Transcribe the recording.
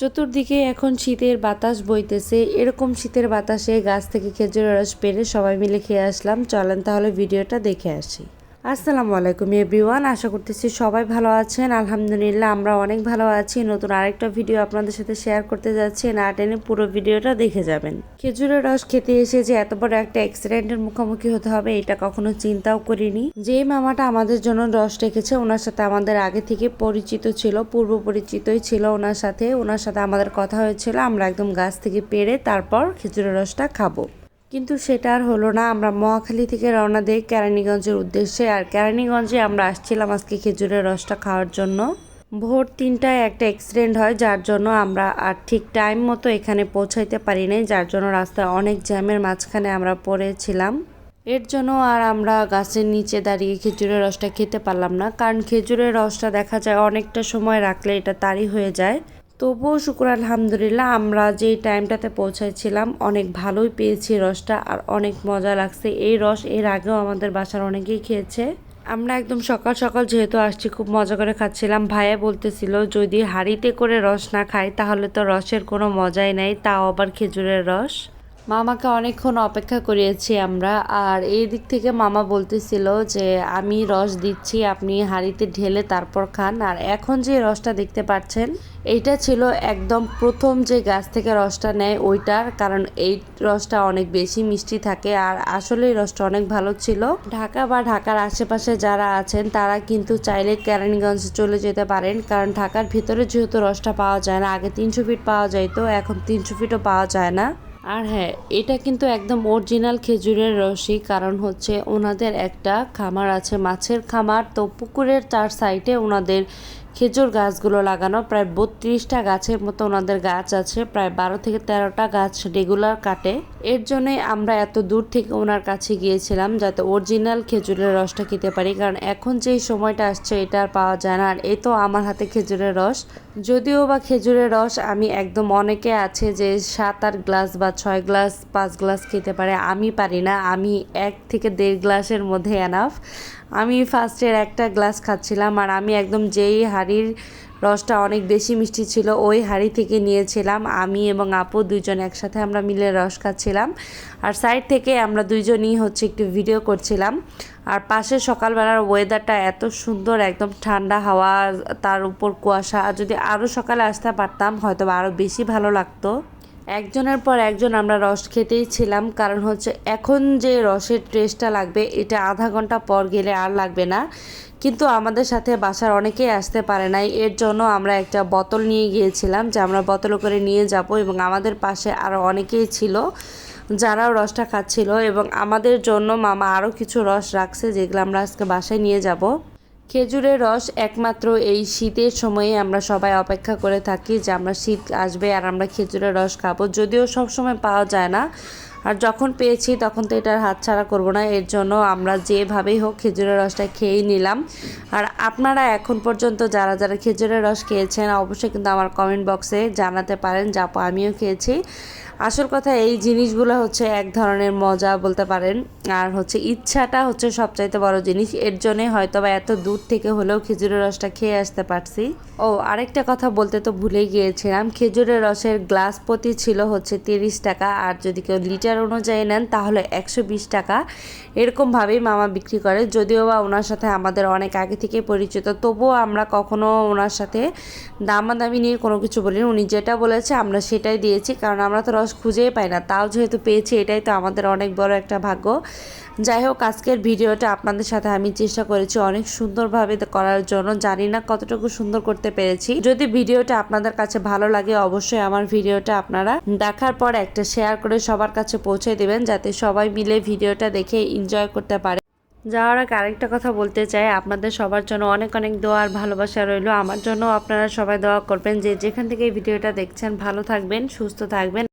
চতুর্দিকে এখন শীতের বাতাস বইতেছে। এরকম শীতের বাতাসে গাছ থেকে খেজুরের রস পেরে সবাই মিলে খেয়ে আসলাম। চলেন তাহলে ভিডিওটা দেখে আসি। আসসালামু আলাইকুম, এভরিওয়ান। আশা করতেছি সবাই ভালো আছেন। আলহামদুলিল্লাহ, আমরা অনেক ভালো আছি। নতুন আরেকটা ভিডিও আপনাদের সাথে শেয়ার করতে যাচ্ছি। না টেনে পুরো ভিডিওটা দেখে যাবেন। খেজুরের রস খেতে এসে যে এত বড় একটা অ্যাক্সিডেন্টের মুখোমুখি হতে হবে, এটা কখনো চিন্তাও করিনি। যে মামাটা আমাদের জন্য রস রেখেছে, ওনার সাথে আমাদের আগে থেকে পরিচিত ছিল, পূর্ব পরিচিতই ছিল ওনার সাথে। ওনার সাথে আমাদের কথা হয়েছিল, আমরা একদম গাছ থেকে পেরে তারপর খেজুরের রসটা খাব। কিন্তু সেটা আর হলো না। আমরা মহাখালী থেকে রওনা দিই কেরানীগঞ্জের উদ্দেশ্যে। আর কেরানীগঞ্জে আমরা আসছিলাম আজকে খেজুরের রসটা খাওয়ার জন্য। ভোর তিনটায় একটা অ্যাক্সিডেন্ট হয়, যার জন্য আমরা আর ঠিক টাইম মতো এখানে পৌঁছাইতে পারি নাই। যার জন্য রাস্তায় অনেক জ্যামের মাঝখানে আমরা পড়েছিলাম। এর জন্য আর আমরা গাছের নিচে দাঁড়িয়ে খেজুরের রসটা খেতে পারলাম না। কারণ খেজুরের রসটা দেখা যায় অনেকটা সময় রাখলে এটা তারি হয়ে যায়। তবুও শুক্র আলহামদুলিল্লাহ, আমরা যেই টাইমটাতে পৌঁছাইছিলাম, অনেক ভালোই পেয়েছি রসটা আর অনেক মজা লাগছে। এই রস এর আগেও আমাদের বাসার অনেকেই খেয়েছে। আমরা একদম সকাল সকাল যেহেতু আসছি, খুব মজা করে খাচ্ছিলাম। ভাইয়া বলতেছিল, যদি হাড়িতে করে রস না খাই, তাহলে তো রসের কোনো মজাই নাই, তাও আবার খেজুরের রস। মামাকে অনেকক্ষণ অপেক্ষা করিয়েছি আমরা। আর এই দিক থেকে মামা বলতেছিল যে, আমি রস দিচ্ছি, আপনি হাঁড়িতে ঢেলে তারপর খান। আর এখন যে রসটা দেখতে পাচ্ছেন, এইটা ছিল একদম প্রথম যে গাছ থেকে রসটা নেয় ওইটার, কারণ এই রসটা অনেক বেশি মিষ্টি থাকে। আর আসলে এই রসটা অনেক ভালো ছিল। ঢাকা বা ঢাকার আশেপাশে যারা আছেন, তারা কিন্তু চাইলে কেরানীগঞ্জ চলে যেতে পারেন, কারণ ঢাকার ভিতরে যেহেতু রসটা পাওয়া যায় না, আগে তিনশো ফিট পাওয়া যাইতো, এখন তিনশো ফিটও পাওয়া যায় না। আর হ্যাঁ এটা কিন্তু একদম অরিজিনাল খেজুরের রসই। কারণ হচ্ছে ওনাদের একটা খামার আছে, মাছের খামার। তো পুকুরের চার সাইডে ওনাদের খেজুর গাছগুলো লাগানো। প্রায় বত্রিশটা গাছের মতো ওনাদের গাছ আছে। প্রায় বারো থেকে তেরোটা গাছ রেগুলার কাটে। এর জন্যই আমরা এত দূর থেকে ওনার কাছে গিয়েছিলাম যাতে অরিজিনাল খেজুরের রসটা খেতে পারি। কারণ এখন যেই সময়টা আসছে, এটা আর পাওয়া যায় না। আর এ তো আমার হাতে খেজুরের রস। যদিও বা খেজুরের রস আমি একদম অনেকে আছে যে সাত আট গ্লাস বা ছয় গ্লাস, পাঁচ গ্লাস খেতে পারে। আমি পারি না। আমি এক থেকে দেড় গ্লাসের মধ্যে এনাফ আমি ফার্স্টের একটা গ্লাস খাচ্ছিলাম। আর আমি একদম যেই হাঁড়ির রসটা অনেক বেশি মিষ্টি ছিল। ওই হাড়ি থেকে নিয়েছিলাম। আমি এবং আপু দুজন একসাথে আমরা মিলে রস খাচ্ছিলাম। আর সাইড থেকে আমরা দুইজনই হচ্ছে একটু ভিডিও করছিলাম। আর পাশে সকালবেলার ওয়েদারটা এত সুন্দর, একদম ঠান্ডা হাওয়া, তার উপর কুয়াশা। যদি আরও সকালে আসতে পারতাম হয়তো আরও বেশি ভালো লাগতো। একজনের পর একজন আমরা রস খেতেই ছিলাম, কারণ হচ্ছে এখন যে রসের টেস্টটা লাগবে, এটা আধা ঘণ্টা পর গেলে আর লাগবে না। কিন্তু আমাদের সাথে বাসার অনেকেই আসতে পারে নাই, এর জন্য আমরা একটা বোতল নিয়ে গিয়েছিলাম, যে আমরা বোতল করে নিয়ে যাব এবং আমাদের পাশে আরও অনেকেই ছিল যারাও রসটা খাচ্ছিল এবং আমাদের জন্য মামা আরও কিছু রস রাখছে যেগুলো আমরা আজকে বাসায় নিয়ে যাব। খেজুরের রস একমাত্র এই শীতের সময়ে আমরা সবাই অপেক্ষা করে থাকি যে আমরা শীত আসবে আর আমরা খেজুরের রস খাব। যদিও সব সময় পাওয়া যায় না। আর যখন পেয়েছি তখন তো এটার হাতছাড়া করব না। এর জন্য আমরা যেভাবেই হোক খেজুরের রসটা খেয়েই নিলাম। আর আপনারা এখন পর্যন্ত যারা যারা খেজুরের রস খেয়েছেন, অবশ্যই কিন্তু আমার কমেন্ট বক্সে জানাতে পারেন যা আমিও খেয়েছি। আসল কথা, এই জিনিসগুলো হচ্ছে এক ধরনের মজা বলতে পারেন। আর হচ্ছে ইচ্ছাটা হচ্ছে সবচাইতে বড় জিনিস। এর জন্যে হয়তো বা এত দূর থেকে হলেও খেজুরের রসটা খেয়ে আসতে পারছি। ও, আরেকটা কথা বলতে তো ভুলেই গিয়েছিলাম। খেজুরের রসের গ্লাস প্রতি ছিল হচ্ছে তিরিশ টাকা। আর যদি কেউ লিটার অনুযায়ী নেন, তাহলে একশো বিশ টাকা। এরকমভাবেই মামা বিক্রি করে। যদিও বা ওনার সাথে আমাদের অনেক আগে থেকে পরিচিত, তবুও আমরা কখনো ওনার সাথে দামাদামি নিয়ে কোনো কিছু বলিনি। উনি যেটা বলেছে আমরা সেটাই দিয়েছি। কারণ আমরা তো রস খুঁজেই পাই না। তাও যেহেতু পেয়েছি, এটাই তো আমাদের অনেক বড় একটা ভাগ্য। যাই হোক, আজকের ভিডিওটা আপনাদের সাথে আমি চেষ্টা করেছি অনেক সুন্দরভাবে করার জন্য। জানি না কতটুকু সুন্দর করতে পেরেছি। যদি ভিডিওটা আপনাদের কাছে ভালো লাগে, অবশ্যই আমার ভিডিওটা আপনারা দেখার পর একটা শেয়ার করে সবার কাছে পৌঁছে দেবেন, যাতে সবাই মিলে ভিডিওটা দেখে এনজয় করতে পারে। যাওয়ার আগে আরেকটা কথা বলতে চাই। আপনাদের সবার জন্য অনেক অনেক দোয়া আর ভালোবাসা রইল। আমার জন্য আপনারা সবাই দোয়া করবেন যে যেখান থেকে ভিডিওটা দেখছেন, ভালো থাকবেন, সুস্থ থাকবেন।